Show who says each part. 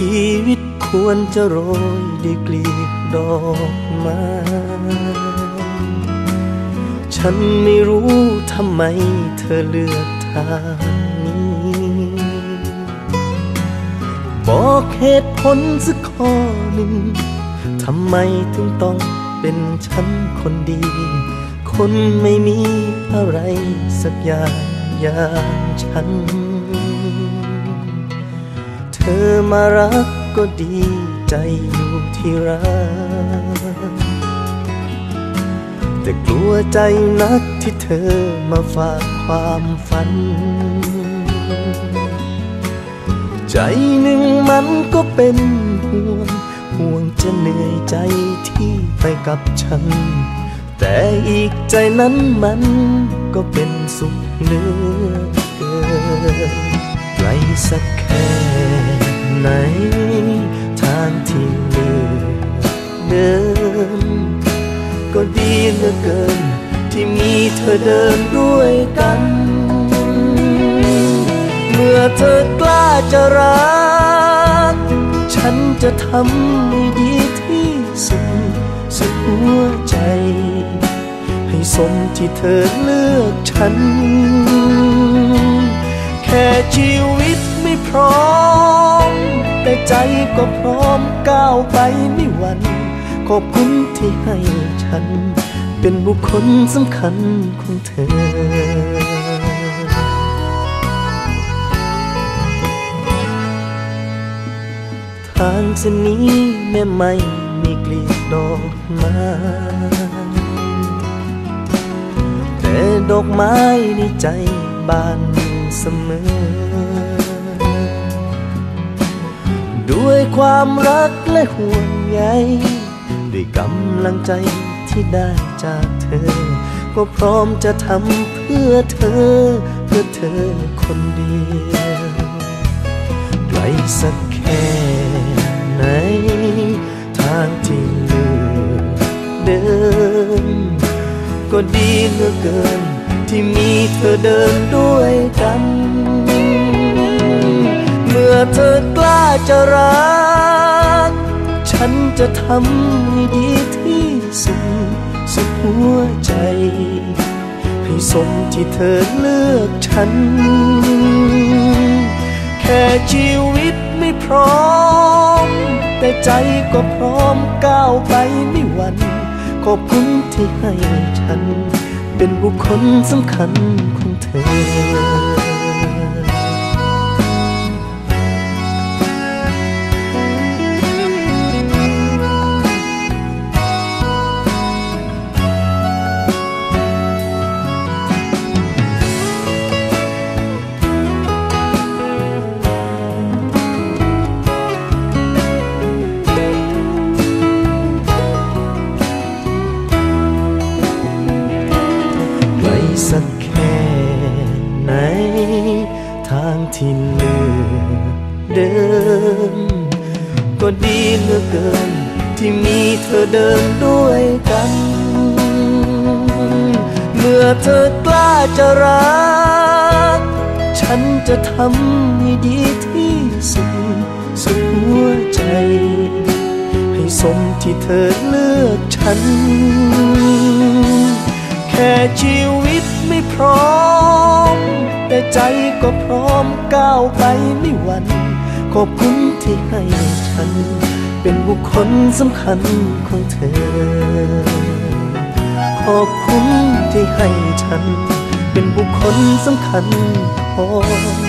Speaker 1: ชีวิตควรจะโรยด้วยกลีบดอกไม้ฉันไม่รู้ทำไมเธอเลือกทางนี้ บอกเหตุผลสักข้อหนึ่งทำไมถึงต้องเป็นฉันคนดี คนไม่มีอะไรสักอย่างอย่างฉัน ธอมารักก็ดีใจอยู่ที่รัก แต่กลัวใจนักที่เธอมาฝากความฝัน ใจหนึ่งมันก็เป็นห่วง ห่วงจะเหนื่อยใจที่ไปกับฉัน แต่อีกใจนั้นมันก็เป็นสุขเหลือเกินไกลสักแค่ ธอเดินด้วยกัน เมื่อเธอกล้าจะรัก ฉันจะทำให้ดีที่สุดสุดหัวใจ ให้สมที่เธอเลือกฉัน แค่ชีวิตไม่พร้อม แต่ใจก็พร้อมก้าวไปไม่หวั่นขอบคุณที่ให้ฉัน เป็นบุคคลสำคัญของเธอทางเส้นนี้แม้ไม่มีกลีบดอกไม้แต่ดอกไม้ในใจบานเสมอ ด้วยความรักและห่วงใยด้วยกำลังใจ ที่ได้จากเธอ ก็พร้อมจะทำเพื่อเธอ เพื่อเธอคนเดียวไกลสักแค่ไหน ทางที่เลือกเดิน ก็ดีเหลือเกิน ที่มีเธอเดินด้วยกัน เมื่อเธอกล้าจะรัก ฉันจะทำให้ดี มที่เธอเลือกฉัน แค่ชีวิตไม่พร้อม แต่ใจก็พร้อมก้าวไปไม่หวั่นขอบคุณที่ให้ฉัน เป็นบุคคลสำคัญของเธอ ที่เลือกเดินก็ดีเหลือเกิน ที่มีเธอเดินด้วยกัน เมื่อเธอกล้าจะรัก ฉันจะทำให้ดีที่สุดสุดหัวใจ ให้สมที่เธอเลือกฉัน แค่ชีวิตไม่พร้อม ใจก็พร้อมก้าวไปไม่หวั่นขอบคุณที่ให้ฉัน เป็นบุคคลสำคัญของเธอ ขอบคุณที่ให้ฉัน เป็นบุคคลสำคัญของ